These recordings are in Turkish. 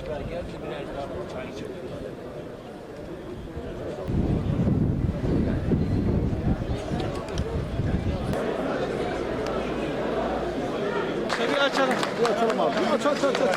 Arkadaşlar geldi birer daha çay içelim. Bir açalım. Bir açalım abi. Aç aç aç aç.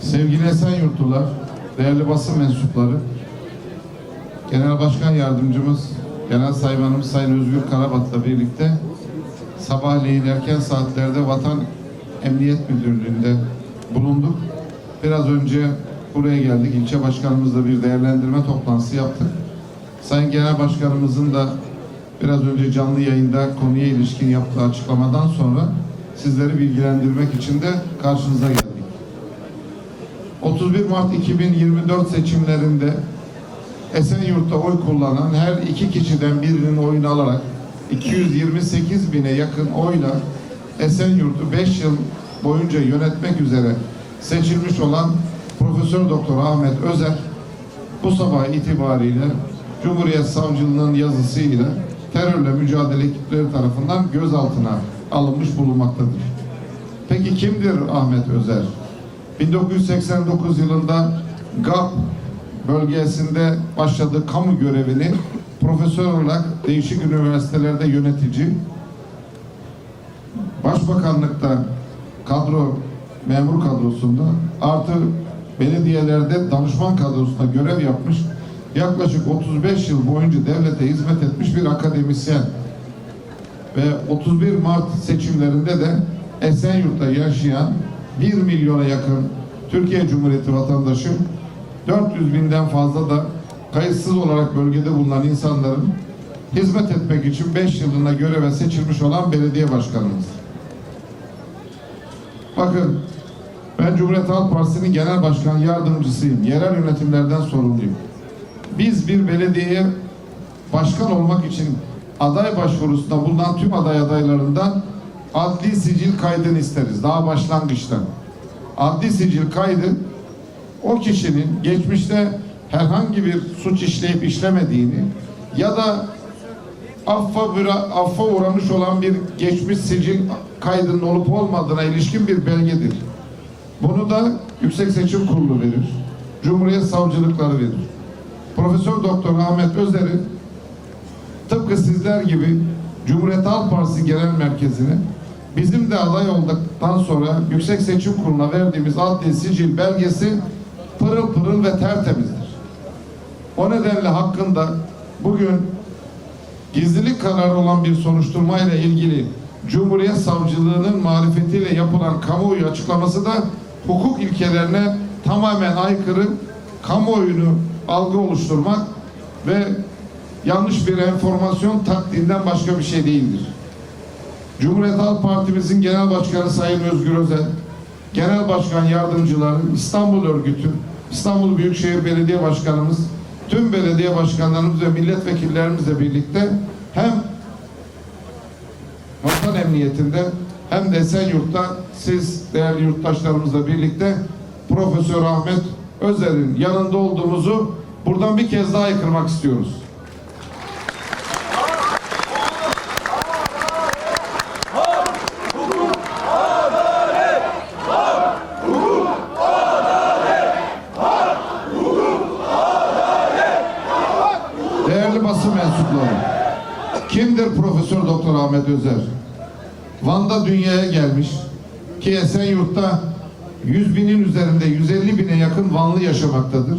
Sevgili Esenyurtlular, değerli basın mensupları, Genel Başkan Yardımcımız, Genel Saymanımız Sayın Özgür Karabat'la birlikte sabahleyin erken saatlerde Vatan Emniyet Müdürlüğü'nde bulunduk. Biraz önce buraya geldik. İlçe başkanımızla bir değerlendirme toplantısı yaptık. Sayın Genel Başkanımızın da biraz önce canlı yayında konuya ilişkin yaptığı açıklamadan sonra sizleri bilgilendirmek için de karşınıza geldik. 31 Mart 2024 seçimlerinde Esenyurt'ta oy kullanan her iki kişiden birinin oyunu alarak 228 bine yakın oyla Esenyurt'u 5 yıl boyunca yönetmek üzere seçilmiş olan Profesör Doktor Ahmet Özer bu sabah itibariyle Cumhuriyet Savcılığı'nın yazısıyla terörle mücadele ekipleri tarafından gözaltına alınmış bulunmaktadır. Peki kimdir Ahmet Özer? 1989 yılında GAP bölgesinde başladığı kamu görevini profesör olarak değişik üniversitelerde yönetici, başbakanlıkta kadro, memur kadrosunda artı belediyelerde danışman kadrosunda görev yapmış, yaklaşık 35 yıl boyunca devlete hizmet etmiş bir akademisyen. Ve 31 Mart seçimlerinde de Esenyurt'ta yaşayan 1 milyona yakın Türkiye Cumhuriyeti vatandaşı 400 binden fazla da kayıtsız olarak bölgede bulunan insanların hizmet etmek için 5 yılına göreve seçilmiş olan belediye başkanımız. Bakın ben Cumhuriyet Halk Partisi'nin genel başkan yardımcısıyım. Yerel yönetimlerden sorumluyum. Biz bir belediyeye başkan olmak için aday başvurusunda bulunan tüm aday adaylarından adli sicil kaydını isteriz. Daha başlangıçta. Adli sicil kaydı o kişinin geçmişte herhangi bir suç işleyip işlemediğini ya da affa, bıra- affa uğramış olan bir geçmiş sicil kaydının olup olmadığına ilişkin bir belgedir. Bunu da Yüksek Seçim Kurulu verir. Cumhuriyet Savcılıkları verir. Profesör Doktor Ahmet Özer'in tıpkı sizler gibi Cumhuriyet Halk Partisi Genel Merkezi'ne bizim de aday olduktan sonra Yüksek Seçim Kurulu'na verdiğimiz adli sicil belgesi pırıl pırıl ve tertemizdir. O nedenle hakkında bugün gizlilik kararı olan bir soruşturma ile ilgili Cumhuriyet Savcılığı'nın marifetiyle yapılan kamuoyu açıklaması da hukuk ilkelerine tamamen aykırı kamuoyunu algı oluşturmak ve yanlış bir enformasyon taktiğinden başka bir şey değildir. Cumhuriyet Halk Partimizin Genel Başkanı Sayın Özgür Özel, Genel Başkan Yardımcıları, İstanbul Örgütü, İstanbul Büyükşehir Belediye Başkanımız, tüm belediye başkanlarımız ve milletvekillerimizle birlikte hem vatan emniyetinde hem de Esenyurt'ta siz değerli yurttaşlarımızla birlikte Profesör Ahmet Özer'in yanında olduğumuzu buradan bir kez daha yıkırmak istiyoruz. Değerli basın mensupları, kimdir Profesör Ahmet Özer? Van'da dünyaya gelmiş ki Esenyurt'ta 100 binin üzerinde 150 bine yakın Vanlı yaşamaktadır.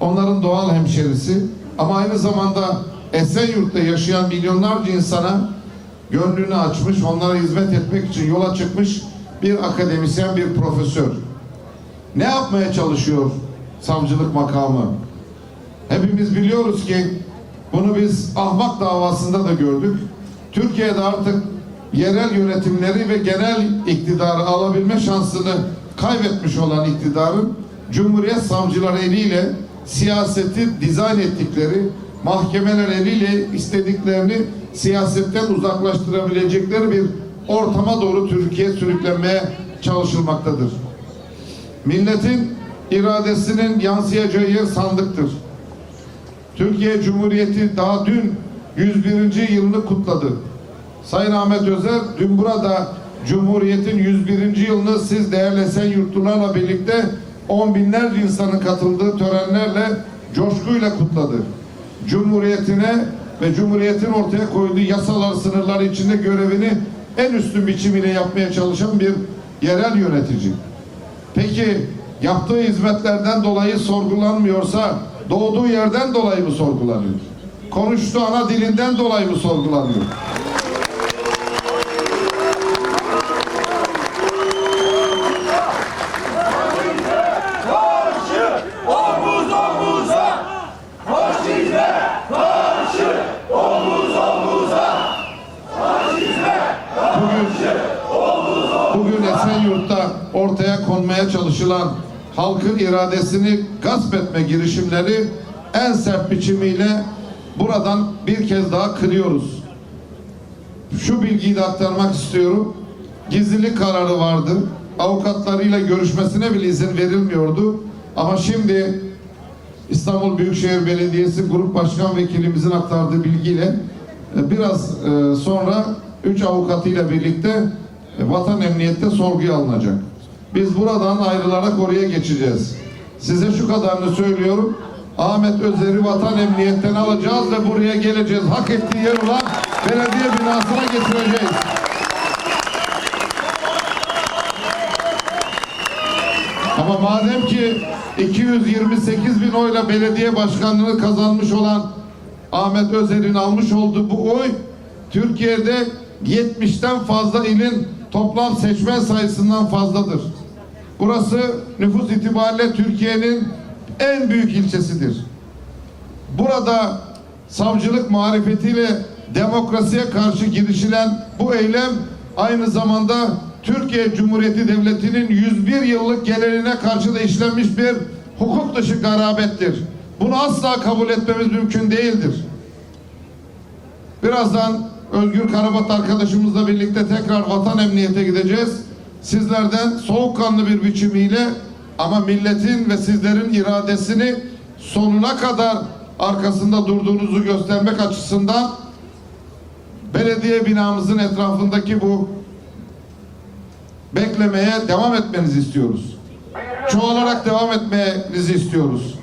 Onların doğal hemşerisi ama aynı zamanda Esenyurt'ta yaşayan milyonlarca insana gönlünü açmış, onlara hizmet etmek için yola çıkmış bir akademisyen, bir profesör. Ne yapmaya çalışıyor savcılık makamı? Hepimiz biliyoruz ki bunu biz ahmak davasında da gördük. Türkiye'de artık yerel yönetimleri ve genel iktidarı alabilme şansını kaybetmiş olan iktidarın Cumhuriyet savcıları eliyle siyaseti dizayn ettikleri, mahkemeler eliyle istediklerini siyasetten uzaklaştırabilecekleri bir ortama doğru Türkiye sürüklenmeye çalışılmaktadır. Milletin iradesinin yansıyacağı yer sandıktır. Türkiye Cumhuriyeti daha dün 101. yılını kutladı. Sayın Ahmet Özer dün burada Cumhuriyet'in 101. yılını siz değerli Esenyurtlularla birlikte on binlerce insanın katıldığı törenlerle coşkuyla kutladı. Cumhuriyetine ve Cumhuriyet'in ortaya koyduğu yasalar sınırları içinde görevini en üstün biçimiyle yapmaya çalışan bir yerel yönetici. Peki yaptığı hizmetlerden dolayı sorgulanmıyorsa doğduğu yerden dolayı mı sorgulanıyor? Konuştuğu ana dilinden dolayı mı sorgulanıyor? Bugün Esenyurt'ta ortaya konmaya çalışılan halkın iradesini gasp etme girişimleri en sert biçimiyle buradan bir kez daha kırıyoruz. Şu bilgiyi de aktarmak istiyorum. Gizlilik kararı vardı. Avukatlarıyla görüşmesine bile izin verilmiyordu. Ama şimdi İstanbul Büyükşehir Belediyesi Grup Başkan Vekilimizin aktardığı bilgiyle e, biraz e, sonra üç avukatıyla birlikte e, vatan emniyette sorguya alınacak. Biz buradan ayrılarak oraya geçeceğiz. Size şu kadarını söylüyorum. Ahmet Özer'i vatan emniyetten alacağız ve buraya geleceğiz. Hak ettiği yer olan belediye binasına getireceğiz. Ama madem ki 228 bin oyla belediye başkanlığını kazanmış olan Ahmet Özer'in almış olduğu bu oy Türkiye'de 70'ten fazla ilin toplam seçmen sayısından fazladır. Burası nüfus itibariyle Türkiye'nin en büyük ilçesidir. Burada savcılık marifetiyle demokrasiye karşı girişilen bu eylem aynı zamanda Türkiye Cumhuriyeti Devleti'nin 101 yıllık geleneğine karşı da işlenmiş bir hukuk dışı garabettir. Bunu asla kabul etmemiz mümkün değildir. Birazdan Özgür Karabat arkadaşımızla birlikte tekrar vatan emniyete gideceğiz. Sizlerden soğukkanlı bir biçimiyle ama milletin ve sizlerin iradesini sonuna kadar arkasında durduğunuzu göstermek açısından belediye binamızın etrafındaki bu beklemeye devam etmenizi istiyoruz. Çoğalarak devam etmenizi istiyoruz.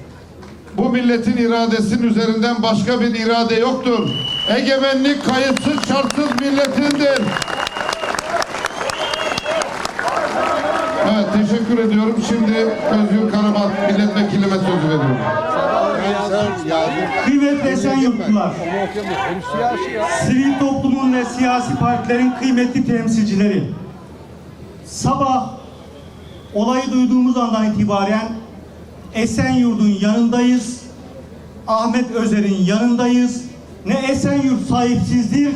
Bu milletin iradesinin üzerinden başka bir irade yoktur. Egemenlik kayıtsız şartsız milletindir. Evet teşekkür ediyorum. Şimdi Özgür Karabat milletvekilime söz veriyorum. Kıymetli Esenyurtlular, sivil toplumun ve siyasi partilerin kıymetli temsilcileri, sabah olayı duyduğumuz andan itibaren Esenyurt'un yanındayız, Ahmet Özer'in yanındayız. Ne Esenyurt sahipsizdir,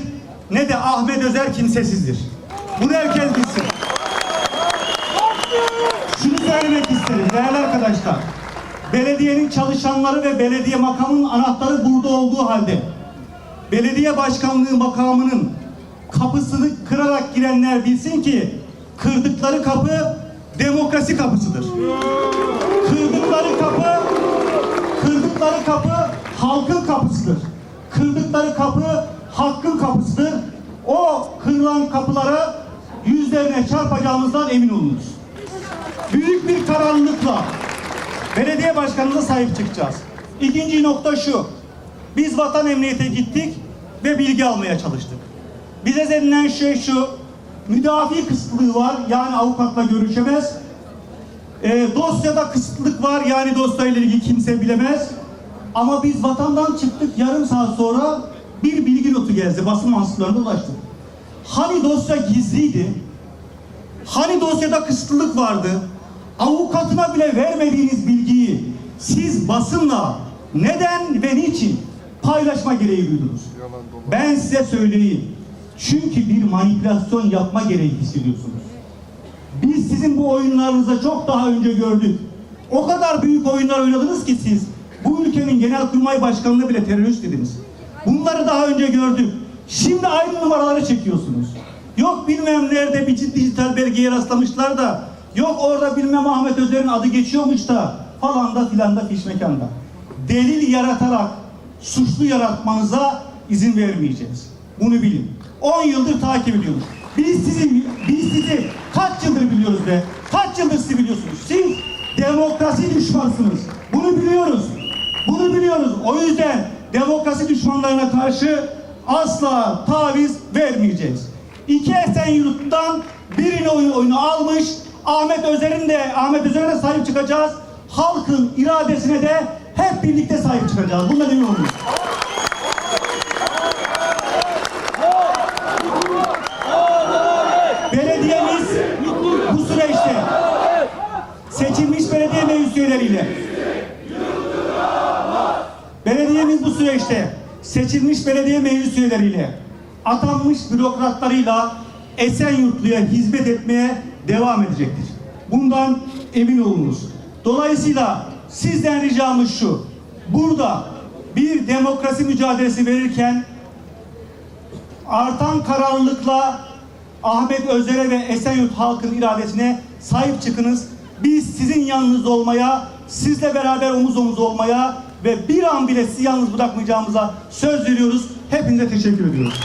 ne de Ahmet Özer kimsesizdir. Bunu herkes bilsin. Söylemek isterim değerli arkadaşlar. Belediyenin çalışanları ve belediye makamının anahtarı burada olduğu halde belediye başkanlığı makamının kapısını kırarak girenler bilsin ki kırdıkları kapı demokrasi kapısıdır. Kırdıkları kapı kırdıkları kapı halkın kapısıdır. Kırdıkları kapı hakkın kapısıdır. O kırılan kapılara yüzlerine çarpacağımızdan emin olunuz büyük bir kararlılıkla belediye başkanımıza sahip çıkacağız. İkinci nokta şu. Biz vatan emniyete gittik ve bilgi almaya çalıştık. Bize denilen şey şu. Müdafi kısıtlılığı var. Yani avukatla görüşemez. E, dosyada kısıtlılık var. Yani dosyayla ilgili kimse bilemez. Ama biz vatandan çıktık yarım saat sonra bir bilgi notu geldi. Basın mensuplarına ulaştı. Hani dosya gizliydi? Hani dosyada kısıtlılık vardı? Avukatına bile vermediğiniz bilgiyi siz basınla neden ve niçin paylaşma gereği duydunuz? Ben size söyleyeyim. Çünkü bir manipülasyon yapma gereği hissediyorsunuz. Biz sizin bu oyunlarınızı çok daha önce gördük. O kadar büyük oyunlar oynadınız ki siz bu ülkenin genelkurmay başkanını bile terörist dediniz. Bunları daha önce gördük. Şimdi aynı numaraları çekiyorsunuz. Yok bilmem nerede bir dijital belgeye rastlamışlar da yok orada bilmem Ahmet Özer'in adı geçiyormuş da falan da filan da fiş mekanda. Delil yaratarak suçlu yaratmanıza izin vermeyeceğiz. Bunu bilin. 10 yıldır takip ediyoruz. Biz sizi, biz sizi kaç yıldır biliyoruz be? Kaç yıldır sizi biliyorsunuz? Siz demokrasi düşmansınız. Bunu biliyoruz. Bunu biliyoruz. O yüzden demokrasi düşmanlarına karşı asla taviz vermeyeceğiz. İki Esenyurt'tan birini oyun, oyunu almış. Ahmet Özer'in de Ahmet Özer'e de sahip çıkacağız. Halkın iradesine de hep birlikte sahip çıkacağız. Bundan emin olun. Belediyemiz bu süreçte seçilmiş belediye meclis üyeleriyle Belediyemiz bu süreçte seçilmiş belediye meclis üyeleriyle atanmış bürokratlarıyla Esenyurtlu'ya hizmet etmeye devam edecektir. Bundan emin olunuz. Dolayısıyla sizden ricamız şu. Burada bir demokrasi mücadelesi verirken artan kararlılıkla Ahmet Özer'e ve Esenyurt halkın iradesine sahip çıkınız. Biz sizin yanınızda olmaya, sizle beraber omuz omuz olmaya ve bir an bile sizi yalnız bırakmayacağımıza söz veriyoruz. Hepinize teşekkür ediyoruz.